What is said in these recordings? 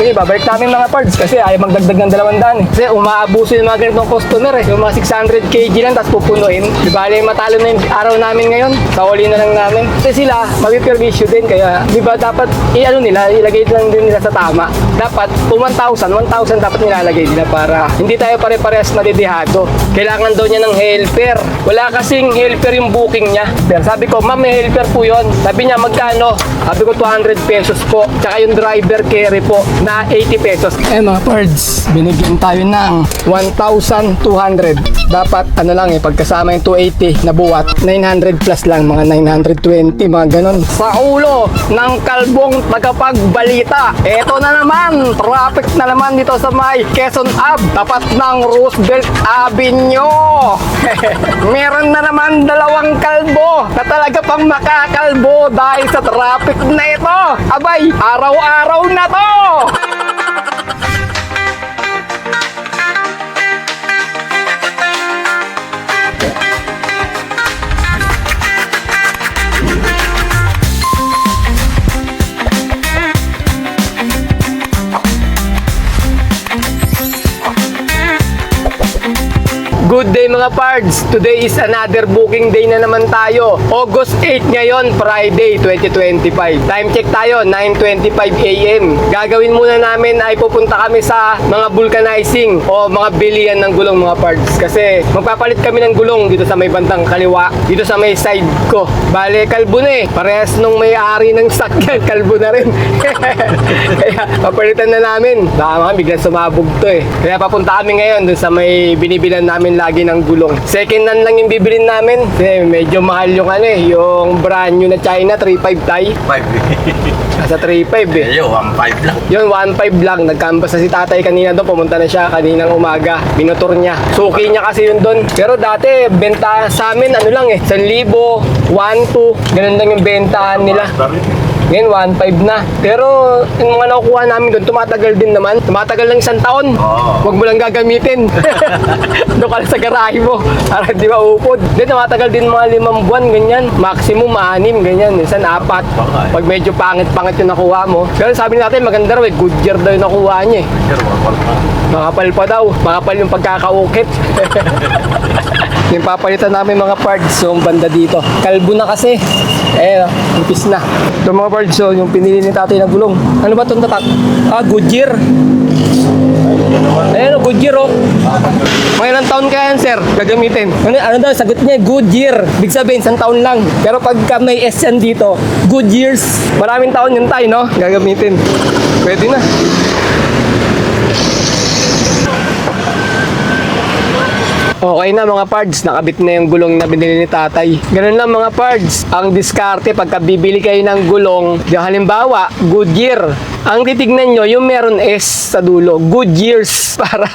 Sige, babalik namin mga parts kasi ayaw magdagdag ng dalawang daan eh. Kasi umaabuso yung mga ganitong customer eh. Yung mga 600 kg lang tapos pupunuin. Di bali matalo na yung araw namin ngayon. Sawali na lang namin. Kasi sila, mapipervisyo din. Kaya di ba dapat i-ano nila, ilagay lang din nila sa tama. Dapat kung 1,000, 1,000 dapat nilalagay nila para hindi tayo pare-parehas madidihado. Kailangan daw niya ng helper. Wala kasing helper yung booking niya. Pero sabi ko, ma'am, may helper po yun. Sabi niya, magkano? Sabi ko, 200 pesos po. Tsaka yung driver carry po na 80 pesos. Eh mga pards, binigyan tayo ng 1,200. Dapat ano lang eh, pagkasama yung 280 na buwat, 900 plus lang, mga 920, mga ganon. Sa ulo ng kalbong tagapagbalita. Eto na naman, traffic na naman dito sa may Quezon Ave, tapat ng Roosevelt Avenue. Meron na naman dalawang kalbo na talaga pang makakalbo dahil sa traffic na ito. Abay, araw-araw na to! Good day mga pards! Today is another booking day na naman tayo. August 8 ngayon, Friday 2025. Time check tayo, 9.25 a.m. Gagawin muna namin ay pupunta kami sa mga vulcanizing o mga bilian ng gulong mga pards. Kasi magpapalit kami ng gulong dito sa may bandang kaliwa, dito sa may side ko. Bale, kalbo na eh. Parehas nung may-ari ng sakyan, kalbo na rin. Kaya papalitan na namin. Baka mga biglang sumabog to eh. Kaya papunta kami ngayon dun sa may binibilan namin lagi ng gulong. Second hand lang yung bibilin namin. Kasi medyo mahal yung ano eh, yung brand new na China 35 Thai. 5 Nasa 35 eh. Yo, 1.5 lang. Yun, 1.5 lang. Nagkambas na si tatay kanina doon. Pumunta na siya kaninang umaga. Binutor niya. Suki niya kasi yun doon. Pero dati, benta sa amin, ano lang eh. 1,000, 1, 2. Ganun lang yung bentahan nila. Ngayon, 1.5 na. Pero yung mga nakukuha namin doon, tumatagal din naman. Tumatagal lang isang taon. Oo. Huwag mo lang gagamitin. doon ka lang sa garahe mo. Para di maupod. Then, tumatagal din mga limang buwan, ganyan. Maximum, anim, ganyan. Minsan, apat. Pag medyo pangit-pangit yung nakuha mo. Pero sabi natin, maganda raw eh. Goodyear daw yung nakuha niya eh. Pa. Makapal pa daw. Makapal yung pagkakaukit. yung papalitan namin mga parts yung banda dito. Kalbo na kasi. Eh, impis na. Ito mga parts, so, yung pinili ni tatay na gulong. Ano ba itong tatak? Ah, Goodyear. Ayan o, Goodyear o. Mga ilang taon kaya yan, sir, gagamitin? Ano, ano daw, sagot niya, Goodyear. Big sabihin, isang taon lang. Pero pagka may S yan dito, Goodyears. Maraming taon yun tayo, no? Gagamitin. Pwede na. Okay na mga pards, nakabit na yung gulong na binili ni tatay. Ganun lang mga pards, ang diskarte pagka bibili kayo ng gulong, yung halimbawa, Goodyear. Ang titignan nyo, yung meron S sa dulo, good years para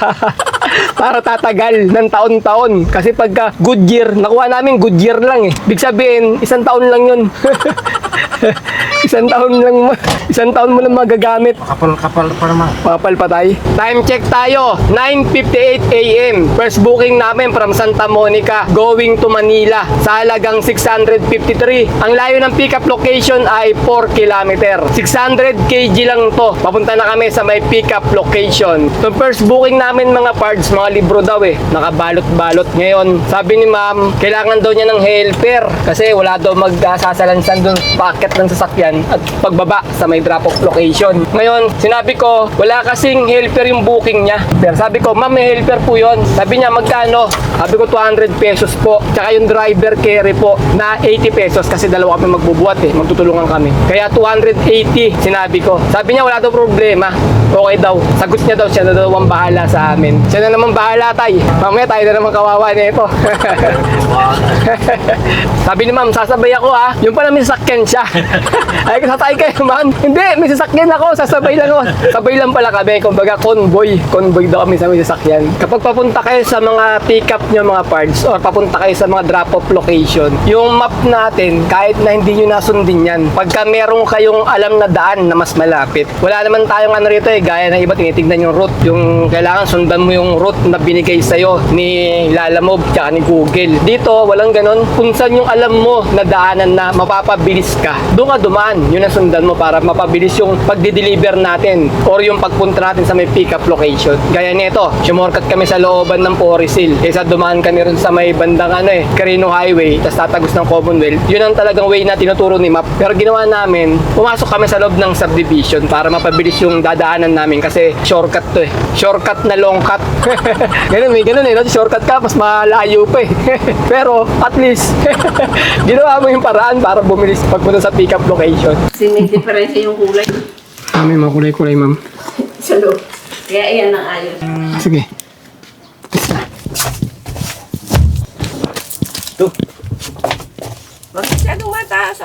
para tatagal ng taon-taon. Kasi pagka Goodyear, nakuha namin Goodyear lang eh. Big sabihin, isang taon lang yun. isang taon lang, mo- isang taon mo lang magagamit. Kapal-kapal pa naman. Papal pa tayo. Time check tayo. 9.58 a.m. First booking namin from Santa Monica going to Manila sa halagang 653. Ang layo ng pickup location ay 4 km. 600 kg lang to. Papunta na kami sa may pickup location. So first booking namin mga parts, mga libro daw eh. Nakabalot-balot. Ngayon, sabi ni ma'am, kailangan daw niya ng helper kasi wala daw magsasalansan doon packet ng sasakyan at pagbaba sa may drop off location. Ngayon, sinabi ko, wala kasing helper yung booking niya. Pero sabi ko, ma'am, may helper po yon. Sabi niya, magkano? Sabi ko, 200 pesos po. Tsaka yung driver carry po na 80 pesos kasi dalawa kami magbubuhat eh. Magtutulungan kami. Kaya 280, sinabi ko. Sabi niya, wala daw problema. Okay daw. Sagot niya daw, siya na daw ang bahala sa amin. Siya na naman bahala, tay. Mamaya tayo na naman kawawa nito. Sabi ni ma'am, sasabay ako ha. Yung pala may sasakyan siya. Ay, sasakay kayo ma'am. Hindi, may sasakyan ako. Sasabay lang ako. Sabay lang pala kami. Kumbaga, convoy. Convoy daw kami sa may sasakyan. Kapag papunta kayo sa mga pick up nyo mga parts or papunta kayo sa mga drop-off location, yung map natin, kahit na hindi nyo nasundin yan, pagka meron kayong alam na daan na mas malapit, wala naman tayong ano rito eh, gaya ng iba, tinitignan yung route, yung kailangan sundan mo yung route na binigay sa'yo ni Lalamove tsaka ni Google. Dito, walang ganon. Kung saan yung alam mo na daanan na mapapabilis ka, doon ka dumaan. Yun ang sundan mo para mapabilis yung pagdi-deliver natin or yung pagpunta natin sa may pick-up location. Gaya nito, sumorkat kami sa looban ng Porisil. Kaysa dumaan kami rin sa may bandang ano eh, Carino Highway, tapos tatagos ng Commonwealth. Yun ang talagang way na tinuturo ni Map. Pero ginawa namin, pumasok kami sa loob ng subdivision para mapabilis yung dadaanan namin kasi shortcut to eh. Shortcut na long cut. ganun, may ganun eh. No? Shortcut ka, mas malayo pa eh. Pero at least, ginawa mo yung paraan para bumilis pagpunta sa pick-up location. Kasi may diferensya yung kulay Kami mga kulay-kulay, ma'am. sa loob. Kaya iyan ang ayos. Sige. Isa. Ito. Masyadong mataas.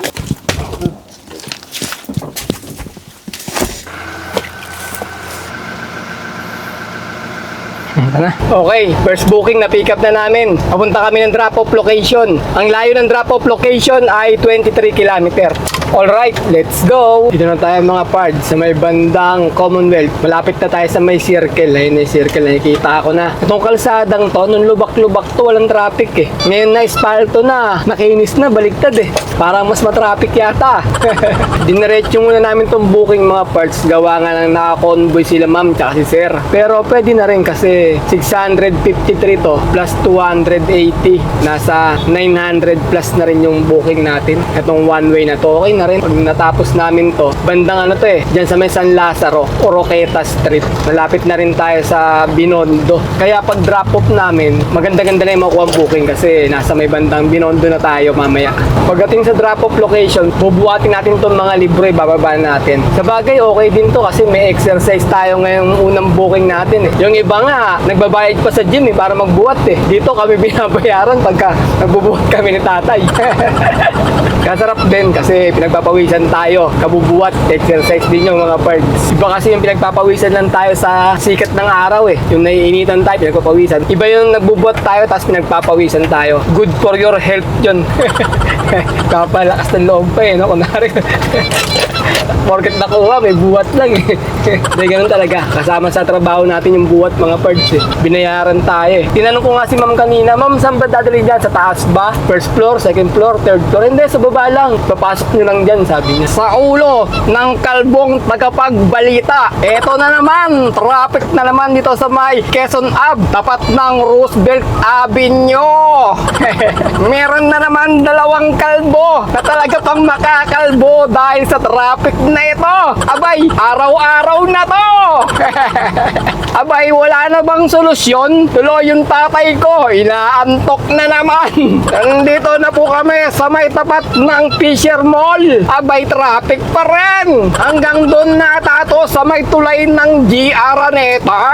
na. Okay, first booking na pick up na namin. Papunta kami ng drop-off location. Ang layo ng drop-off location ay 23 km. Alright, let's go! Dito na tayo mga pards sa may bandang Commonwealth. Malapit na tayo sa may circle. Ayun na yung circle, nakikita ko na. Itong kalsadang to, nung lubak-lubak to, walang traffic eh. Ngayon na espalto na, nakinis na, baliktad eh. Parang mas matraffic yata. Diniretso muna namin tong booking mga parts. Gawa nga lang naka-convoy sila ma'am tsaka si sir. Pero pwede na rin kasi 653 to plus 280. Nasa 900 plus na rin yung booking natin. Itong one way na to. Okay na rin. Pag natapos namin to, bandang ano to eh. Diyan sa may San Lazaro, Oroqueta Street. Malapit na rin tayo sa Binondo. Kaya pag drop off namin, maganda-ganda na yung makuha ang booking kasi nasa may bandang Binondo na tayo mamaya. Pagdating sa drop off location, bubuhatin natin itong mga libre, bababa natin. Sa bagay, okay din to kasi may exercise tayo ngayong unang booking natin eh. Yung iba nga, nagbabayad pa sa gym eh para magbuhat eh. Dito kami binabayaran pagka nagbubuhat kami ni tatay. Kasarap din kasi pinagpapawisan tayo, kabubuhat, exercise din yung mga parts. Iba kasi yung pinagpapawisan lang tayo sa sikat ng araw eh. Yung naiinitan tayo, pinagpapawisan. Iba yung nagbubuhat tayo tapos pinagpapawisan tayo. Good for your health yun. Kapalakas ng loob pa eh, no? Kunwari. Porket nakuha, may buhat lang eh. Hindi, ganun talaga. Kasama sa trabaho natin yung buhat mga parts eh. Binayaran tayo eh. Tinanong ko nga si ma'am kanina, ma'am, saan ba dadali dyan? Sa taas ba? First floor, second floor, third floor? Hindi, sa baba lang. Papasok nyo lang dyan, sabi niya. Sa ulo ng kalbong tagapagbalita. Eto na naman, traffic na naman dito sa may Quezon Ave, tapat ng Roosevelt Avenue. Meron na naman dalawang kalbo na talaga pang makakalbo dahil sa traffic na ito. Abay, araw-araw na to. Abay, wala na bang solusyon? Tuloy yung tatay ko, inaantok na naman. Nandito na po kami sa may tapat ng Fisher Mall. Abay, traffic pa rin. Hanggang doon na tato sa may tulay ng GR Aneta.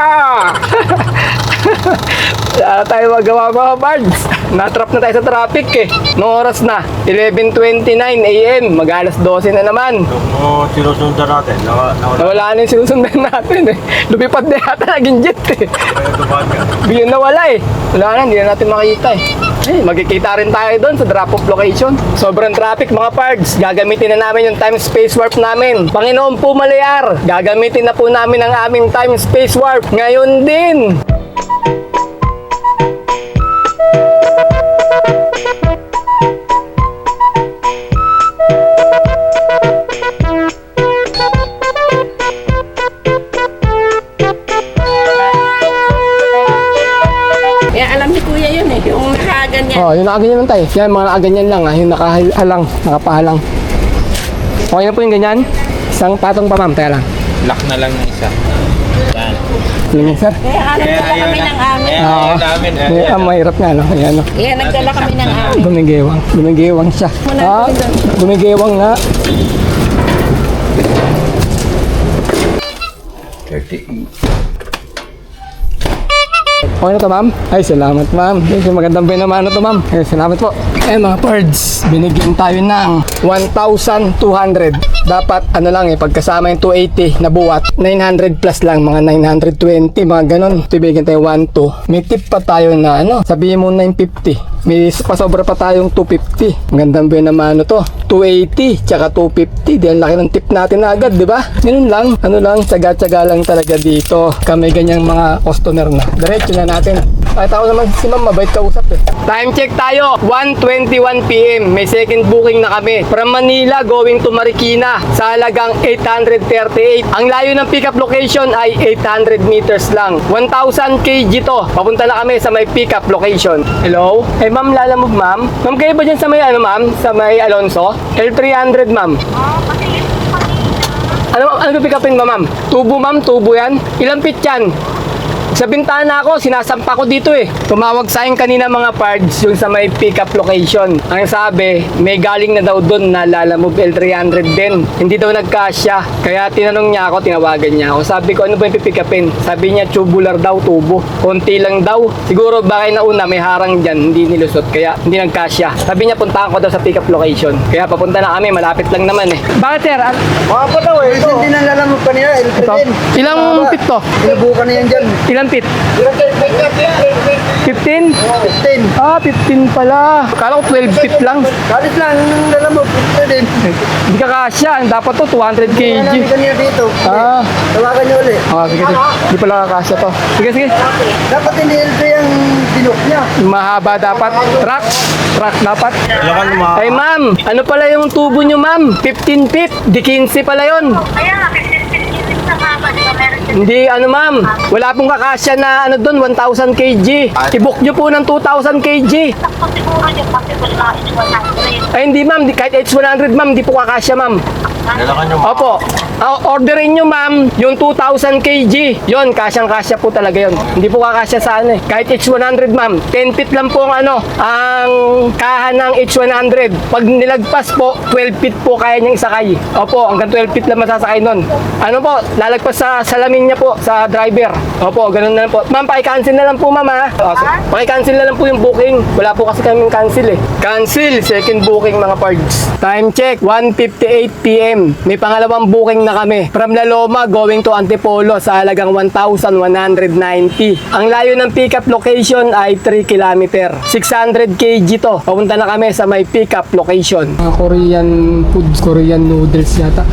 Wala tayo magawa mga bards. Natrap na tayo sa traffic eh. Noong oras na, 11.29 a.m. Mag-alas 12 na naman. Uh, sinusundan natin, nawa, nawala Nawala na yung sinusundan natin eh. Lumipad na yata naging jet eh. kayo dumaan ka. Bigyan nawala eh. Wala na, hindi na natin makita eh. Eh, magkikita rin tayo doon sa drop-off location. Sobrang traffic mga pards. Gagamitin na namin yung time space warp namin. Panginoon po Malayar, gagamitin na po namin ang aming time space warp. Ngayon din. Nakaganyan. Oh, yung nakaganyan lang tayo. Yan, mga nakaganyan lang ah. Yung nakahalang, nakapahalang. Okay na po yung ganyan. Isang patong pa ma'am, teka lang. Lock na lang ng isa. Yan. Yun yun, sir. Kaya alam nagdala kami ng amin. Ayan, Oo. ayan namin. May, Ayan. ah, mahirap nga, no? Ayan, no? Kaya nagdala kami ng amin. Gumigewang. Gumigewang siya. Wala Ah, gumigewang nga. 38. Okay na to, ma'am? Ay, salamat, ma'am. Ay, magandang naman na to, ma'am. Ay, salamat po. Eh, mga pards, binigyan tayo ng 1,200. Dapat, ano lang eh, pagkasama yung 280 na buwat, 900 plus lang, mga 920, mga ganon. Ito, bigyan tayo 1,2. May tip pa tayo na, ano, sabihin mo 950. May pasobra pa tayong 250. Magandang naman to. 280, tsaka 250. Di ang laki ng tip natin na agad, di ba? Ganun lang, ano lang, tsaga-tsaga lang talaga dito. Kami ganyang mga customer na. Diretso na natin. Kahit ako naman si ma'am, mabait kausap eh. Time check tayo, 1.21pm. May second booking na kami. From Manila going to Marikina sa halagang 838. Ang layo ng pickup location ay 800 meters lang. 1,000 kg to. Papunta na kami sa may pickup location. Hello? Eh ma'am, lalamog ma'am. Ma'am, kayo ba dyan sa may ano ma'am? Sa may Alonso? L300 ma'am. Ano, ano pick upin ba ma'am? Tubo ma'am, tubo yan. Ilang feet yan? Sa bintana ako, sinasampa ko dito eh. Tumawag sa akin kanina mga parts yung sa may pickup location. Ang sabi, may galing na daw doon na Lalamove L300 din. Hindi daw nagkasya. Kaya tinanong niya ako, tinawagan niya ako. Sabi ko, ano ba yung pick upin? Sabi niya, tubular daw, tubo. Konti lang daw. Siguro bakit nauna, may harang dyan, hindi nilusot. Kaya hindi nagkasya. Sabi niya, puntahan ko daw sa pickup location. Kaya papunta na kami, malapit lang naman eh. Bakit sir? Mga pa daw eh. Ito. Hindi? Elfreden. Ilang feet to? Sinubukan na yan dyan. Ilang feet? 15? 15. Ah, 15 pala. Kala ko 12 feet lang. Kalit lang yung lalamog. Elfreden. Hindi ka kasya. Dapat to 200 Kaya kg. namin kanina dito. Ah. Tawagan niyo ulit. Ah, sige, sige. Hindi pala kakasya to. Sige, sige. Dapat hindi Elfreden yung dinok niya. Mahaba dapat. Track. Track dapat. Ay, ma'am. Ano pala yung tubo nyo, ma'am? 15 feet. Di 15 pala yon. Kaya Hindi, ano, ma'am. Wala pong kakasya na, ano doon, 1,000 kg. I-book nyo po ng 2,000 kg. Sakto siguro yung possible na H100. Ay, hindi, ma'am. Kahit H100, ma'am, di po kakasya, ma'am. Opo. Ah, orderin nyo ma'am yung 2,000 kg. Yon, kasyang-kasya po talaga yon. Hindi po kakasya sa ano eh. Kahit H100 ma'am. 10 feet lang po ang ano, ang kahan ng H100. Pag nilagpas po, 12 feet po kaya niyang isakay. Opo, hanggang 12 feet lang masasakay nun. Ano po, lalagpas sa salamin niya po, sa driver. Opo, ganun na lang po. Ma'am, paki-cancel na lang po ma'am ha. O, sige. Paki-cancel na lang po yung booking. Wala po kasi kaming cancel eh. Cancel, second booking mga parts. Time check, 1.58 p.m. May pangalawang booking na kami. From La Loma going to Antipolo sa halagang 1,190. Ang layo ng pickup location ay 3 km. 600 kg to. Papunta na kami sa may pickup location. Mga Korean foods, Korean noodles yata.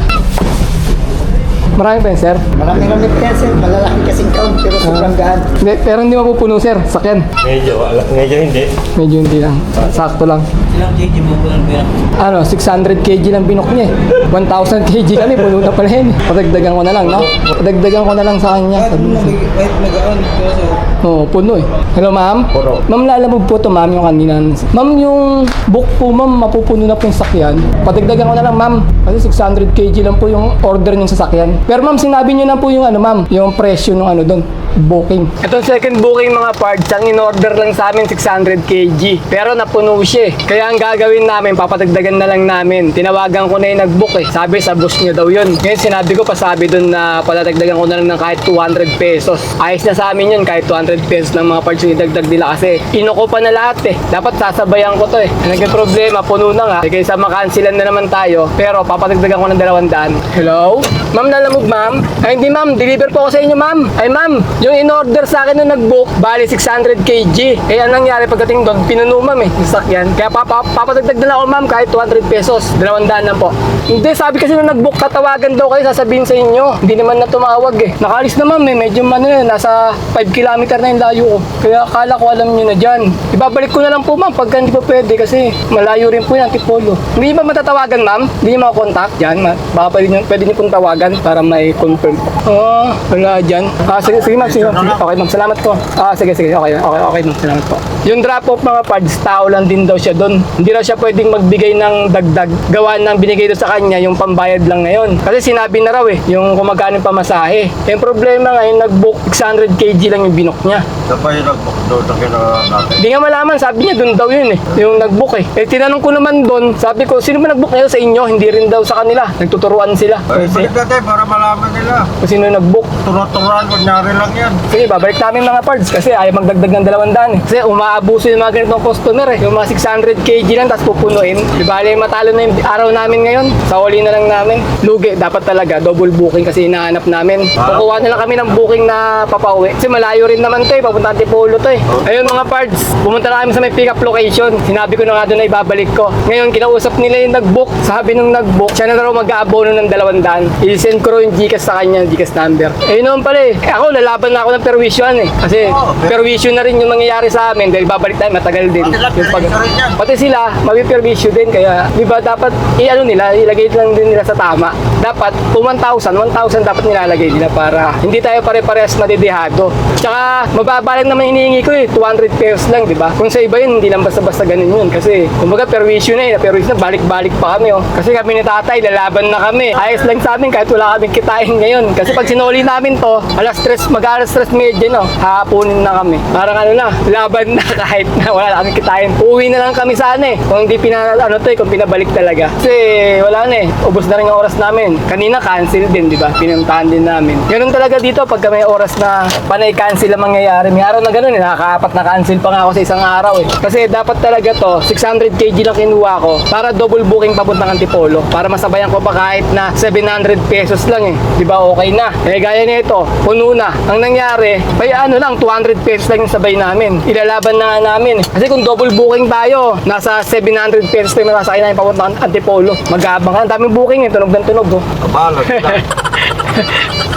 Marami pa yun, sir? Maraming ramit kaya sir. Malalaki kasing count pero sobrang gaan. Hindi, pero hindi mapupuno, sir. Sakyan. Medyo, medyo hindi. Medyo hindi lang. Sakto lang. Ilang kg mo po lang pera? Ano, 600 kg lang binok niya eh. 1,000 kg kami, puno na pala yun. eh. Padagdagan ko na lang, no? Padagdagan ko na lang sa kanya. Kahit mo nag kahit nag-aan kaso Oo, puno eh. Hello, ma'am? Puno. Ma'am, lalamog po to, ma'am, yung kanina. Ma'am, yung book po, ma'am, mapupuno na po yung sakyan. Padagdagan ko na lang, ma'am. Kasi 600 kg lang po yung order niyo sa sakyan. Pero ma'am, sinabi niyo na po yung ano, ma'am, yung presyo ng ano doon booking. Ito second booking mga parts, ang in-order lang sa amin 600 kg. Pero napuno siya eh. Kaya ang gagawin namin, papadagdagan na lang namin. Tinawagan ko na yung nag-book eh. Sabi sa boss niyo daw yun. Ngayon sinabi ko, pasabi doon na padagdagan ko na lang ng kahit 200 pesos. Ayos na sa amin yun, kahit 200 pesos ng mga parts yung idagdag nila kasi inuko pa na lahat eh. Dapat sasabayan ko to eh. Naging problema, puno na nga. Kaya sa makansilan na naman tayo. Pero papadagdagan ko ng 200. Hello? Ma'am, nalamog ma'am? Ay hindi ma'am, deliver po ako sa inyo ma'am. Ay ma'am, yung in-order sa akin nung nag-book, bali 600 kg. Eh anong nangyari pagdating doon, pinuno ma'am eh, yung sakyan. Kaya papa, papadagdag na lang ako ma'am kahit 200 pesos. 200 lang po. Hindi, sabi kasi nung nag-book, tatawagan daw kayo, sasabihin sa inyo. Hindi naman na tumawag eh. Nakalis na ma'am eh, medyo ano na, nasa 5 kilometer na yung layo ko. Kaya akala ko alam nyo na dyan. Ibabalik ko na lang po ma'am pagka hindi po pwede kasi malayo rin po yan, Tipolo. Hindi ba matatawagan ma'am? Hindi nyo makakontakt dyan? Ma- Baka pwede nyo, pwede nyo pong tawagan para may confirm. Oo, wala dyan. Ah, sige, sige ma'am, sige. Sige, okay ma'am, salamat po. Ah, sige, sige, okay, okay, okay ma'am, salamat po. Yung drop off mga pads, tao lang din daw siya doon. Hindi daw siya pwedeng magbigay ng dagdag. Gawa ng binigay doon sa kanya, yung pambayad lang ngayon. Kasi sinabi na raw eh, yung yung pamasahe. Yung problema ngayon, nag-book 600 kg lang yung binok niya. Ito pa yung nag-book doon na kailangan natin. Hindi nga malaman, sabi niya doon daw yun eh, yung nag-book eh. Eh tinanong ko naman doon, sabi ko, sino ba nag-book ngayon sa inyo? Hindi rin daw sa kanila. Nagtuturuan sila. Ay, balik natin para malaman nila. kung sino nag-book. Turuturan, kunyari lang yan. Sige, babalik namin mga parts kasi ayaw magdagdag ng dalawang daan eh. Kasi umaabuso yung mga ganitong customer eh. Yung mga 600 kg lang tapos pupunuin. Di bali matalo na yung araw namin ngayon. Sa huli na lang namin. Lugi, dapat talaga double booking kasi hinahanap namin. Kukuha na lang kami ng booking na papauwi. Kasi malayo rin naman to eh. Papunta Antipolo to eh. Ayun mga parts, pumunta na kami sa may pick up location. Sinabi ko na nga doon na ibabalik ko. Ngayon, kinausap nila yung nag-book. Sabi nung nag-book, siya na daw mag-aabono ng dalawang daan. I-send ko raw yung Gcash sa kanya, Gcash number. Ayun naman pala eh. Eh, Ako, lalaban na ako ng perwisyon eh. Kasi pero- perwisyon na rin yung nangyayari sa amin dahil babalik tayo matagal din. Yung pag-. Pati sila, mabiperwisyo din. Kaya, di ba dapat, i-ano nila, ilagay lang din nila sa tama. Dapat, kung 1,000, 1,000 dapat nilalagay nila para hindi tayo pare-parehas madidihado. Tsaka, mababa lang naman hinihingi ko eh. 200 pesos lang, di ba? Kung sa iba yun, hindi lang basta-basta ganun yun. Kasi, kumbaga, perwisyo na eh. Perwisyo na, balik-balik pa kami oh. Kasi kami ni tatay, lalaban na kami. Ayos lang sa amin kahit wala kaming kitain ngayon. Kasi pag sinuli namin to, alas stress, mag-alas stress medyo no, hahapunin na kami. Parang ano na, laban na kahit na wala na kaming kitain. Uwi na lang kami sana eh. Kung hindi pina, ano to eh, kung pinabalik talaga. Kasi wala na eh, ubos na rin ang oras namin. Kanina cancel din, di ba? Pinuntahan din namin. Ganun talaga dito pagka may oras na panay cancel ang mangyayari. May araw na ganun eh, nakakaapat na cancel pa nga ako sa isang araw eh. Kasi dapat talaga to, 600 kg lang kinuha ko para double booking papuntang Antipolo. Para masabayan ko pa kahit na 700 pesos lang eh. Di ba okay na? Eh gaya nito, puno na. Ang nangyari, may ano lang, 200 pesos lang yung sabay namin. Ilalaban na nga namin. Kasi kung double booking tayo, nasa 700 pesos tayo masasakay namin papuntang Antipolo. Mag-aabang ka. Ang daming booking eh, tunog ng tunog oh. Kabalo sila.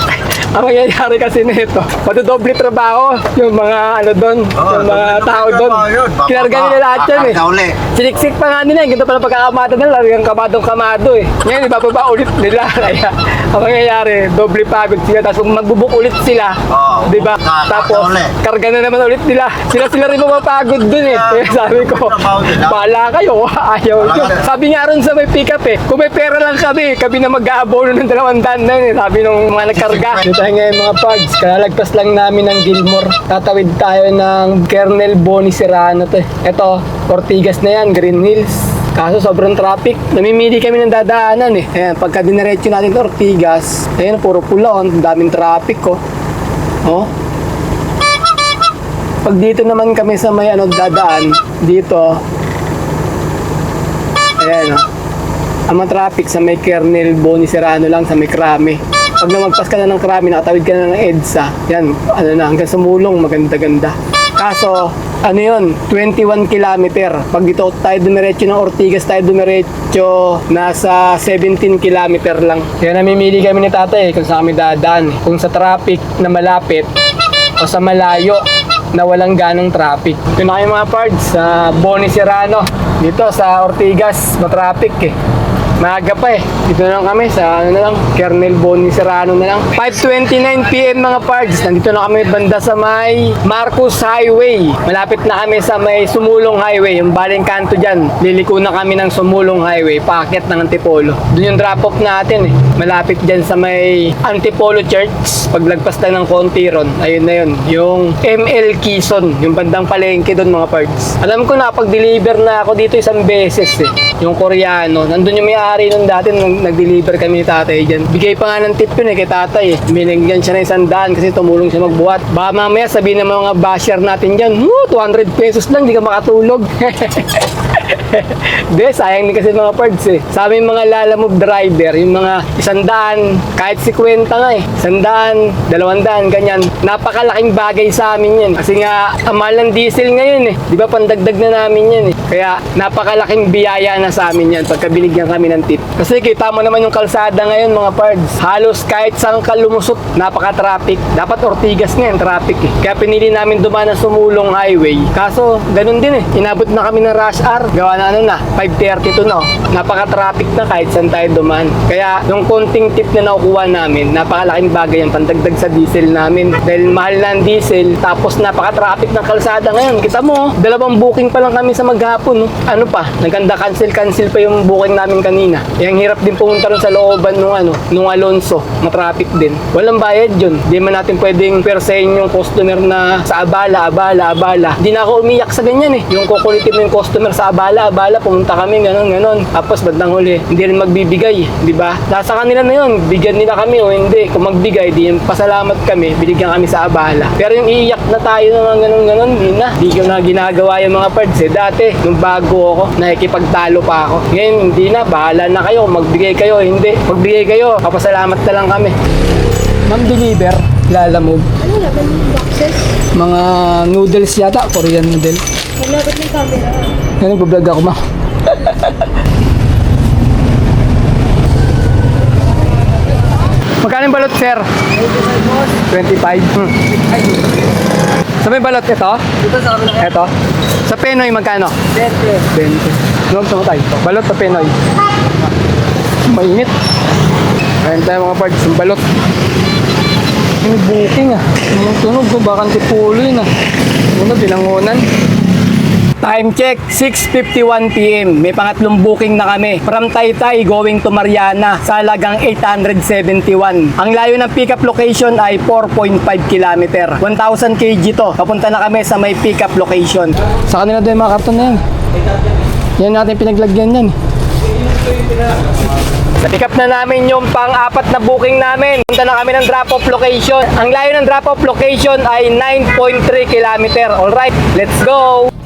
Ang mangyayari kasi nito, madodoble trabaho yung mga ano doon, Oo, yung mga doble tao doon. trabaho yun. Baka- Kinarga nila lahat yan eh. Kakarga uli. Siniksik pa nga nila, eh. ganito pala pagkakamada nila, yung kamadong kamado eh. Ngayon, ibababa ulit nila. Kaya, ang mangyayari, doble pagod sila. Tapos magbubuk ulit sila, Oo, di ba? Tapos, karga na naman ulit nila. Sila-sila rin mapapagod dun eh. Ah, Kaya sabi ko, trabaho nila. bahala kayo, ayaw nyo. Sabi nga rin sa may pick up eh, kung may pera lang kami, kami na mag-aabono ng dalawang daan na yun eh. Sabi nung mga nagkarga. Tayo ngayon mga parts, kalalagpas lang namin ng Gilmore. Tatawid tayo ng Kernel Boni Serrano to. Ito, Ortigas na yan, Green Hills. Kaso sobrang traffic. Namimili kami ng dadaanan eh. Ayan, pagka diniretso natin to Ortigas, ayan, puro pula, oh. ang daming traffic ko. Oh. Pag dito naman kami sa may ano dadaan, dito, ayan oh. Ang traffic sa may Kernel Boni Serrano lang, sa may Krame. Pag namagpas ka na ng Krame, nakatawid ka na ng EDSA, yan, ano na, hanggang sa mulong, maganda-ganda. Kaso, ano yun, 21 kilometer. Pag dito tayo dumiretso ng Ortigas, tayo dumiretso, nasa 17 kilometer lang. Kaya namimili kami ni tatay kung saan kami dadaan. Kung sa traffic na malapit, o sa malayo na walang ganong traffic. Ito na kayo mga parts sa Boni Serrano. Dito sa Ortigas, matraffic eh. Maaga pa eh. Dito na lang kami sa ano na lang, Kernel Boni Serrano na lang. 5.29pm mga parts. Nandito na kami banda sa may Marcos Highway. Malapit na kami sa may Sumulong Highway. Yung baling kanto dyan. Liliko na kami ng Sumulong Highway. Paakyat ng Antipolo. Doon yung drop off natin eh. Malapit dyan sa may Antipolo Church. Paglagpas lang ng konti ron. Ayun na yun. Yung ML Quezon. Yung bandang palengke doon mga parts. Alam ko nakapag-deliver na ako dito isang beses eh. Yung Koreano. Nandun yung may-ari nun dati nung nag-deliver kami ni tatay dyan. Bigay pa nga ng tip yun eh kay tatay eh. Binigyan siya ng isang daan kasi tumulong siya magbuhat. Baka mamaya sabihin ng mga basher natin dyan, "Woo, 200 pesos lang, di ka makatulog. Hindi, sayang din kasi mga parts eh. Sa aming mga lalamove driver, yung mga isandaan, kahit si kwenta nga eh. Isandaan, dalawandaan, ganyan. Napakalaking bagay sa amin yan. Kasi nga, ang mahal ng diesel ngayon eh. Di ba, pandagdag na namin yan eh. Kaya, napakalaking biyaya na sa amin yan pagka binigyan kami ng tip. Kasi kita mo naman yung kalsada ngayon mga parts. Halos kahit saan ka lumusot, napaka-traffic. Dapat Ortigas nga yung traffic eh. Kaya pinili namin dumaan ng sumulong highway. Kaso, ganun din eh. Inabot na kami ng rush hour. Gawa na ano na, 5.30 to no. Napaka-traffic na kahit saan tayo dumaan. Kaya, yung konting tip na nakukuha namin, napakalaking bagay yung pandagdag sa diesel namin. Dahil mahal na ang diesel, tapos napaka-traffic ng kalsada ngayon. Kita mo, dalawang booking pa lang kami sa maghapon. No? Ano pa, naganda cancel-cancel pa yung booking namin kanina. Eh, ang hirap din pumunta rin sa looban nung ano, nung Alonso. Matraffic din. Walang bayad yun. Di man natin pwedeng persayin yung customer na sa abala, abala, abala. Di na ako umiyak sa ganyan eh. Yung kukulitin mo yung customer sa abala, sa abala, pumunta kami, ganon, ganon. Tapos bandang huli, hindi rin magbibigay, di ba? Nasa kanila na yun, bigyan nila kami o hindi. Kung magbigay, di yung pasalamat kami, binigyan kami sa abala. Pero yung iiyak na tayo naman ganon, ganon, hindi na. Hindi ko na ginagawa yung mga parts eh. Dati, nung bago ako, nakikipagtalo pa ako. Ngayon, hindi na, bahala na kayo, magbigay kayo, hindi. Magbigay kayo, papasalamat na lang kami. Ma'am Deliver, lalamove. Ano laban ng boxes? Mga noodles yata, Korean noodle. Malapit ng camera. Yan, nagbablog ako, ma'am. Magkano yung balot, sir? 25. Hmm. Sa may balot, ito? Dito sa kabila. Ito? Sa Penoy, magkano? 20. 20. Huwag sa tayo. Balot sa Penoy. Mainit. Ayun tayo mga parts, yung balot. Yung booking ah. Yung tunog ko, baka si Pulo yun ah. Ano, binangunan. Time check, 6.51pm. May pangatlong booking na kami. From Taytay going to Mariana sa halagang 871. Ang layo ng pickup location ay 4.5 km. 1,000 kg to. Papunta na kami sa may pickup location. Sa kanila doon yung mga karton na yan. Yan natin pinaglagyan yan. Pick na namin yung pang-apat na booking namin. Punta na kami ng drop-off location. Ang layo ng drop-off location ay 9.3 km. Alright, let's go!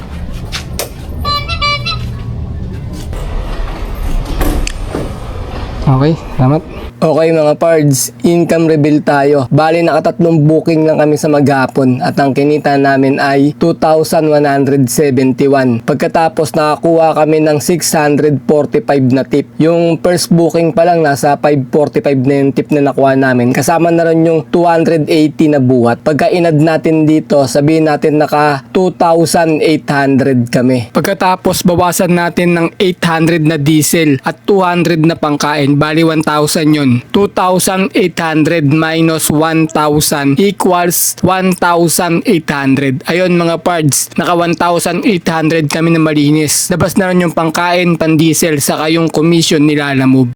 Okay, salamat. Okay mga pards, income reveal tayo. Bali nakatatlong booking lang kami sa maghapon at ang kinita namin ay 2,171. Pagkatapos nakakuha kami ng 645 na tip. Yung first booking pa lang nasa 545 na yung tip na nakuha namin. Kasama na rin yung 280 na buhat. Pagka inad natin dito, sabihin natin naka 2,800 kami. Pagkatapos bawasan natin ng 800 na diesel at 200 na pangkain, bali 1,000 yun. 2,800 minus 1,000 equals 1,800. Ayun mga pards, naka 1,800 kami na malinis. Labas na rin yung pangkain, pan diesel, saka yung commission nila Lalamove.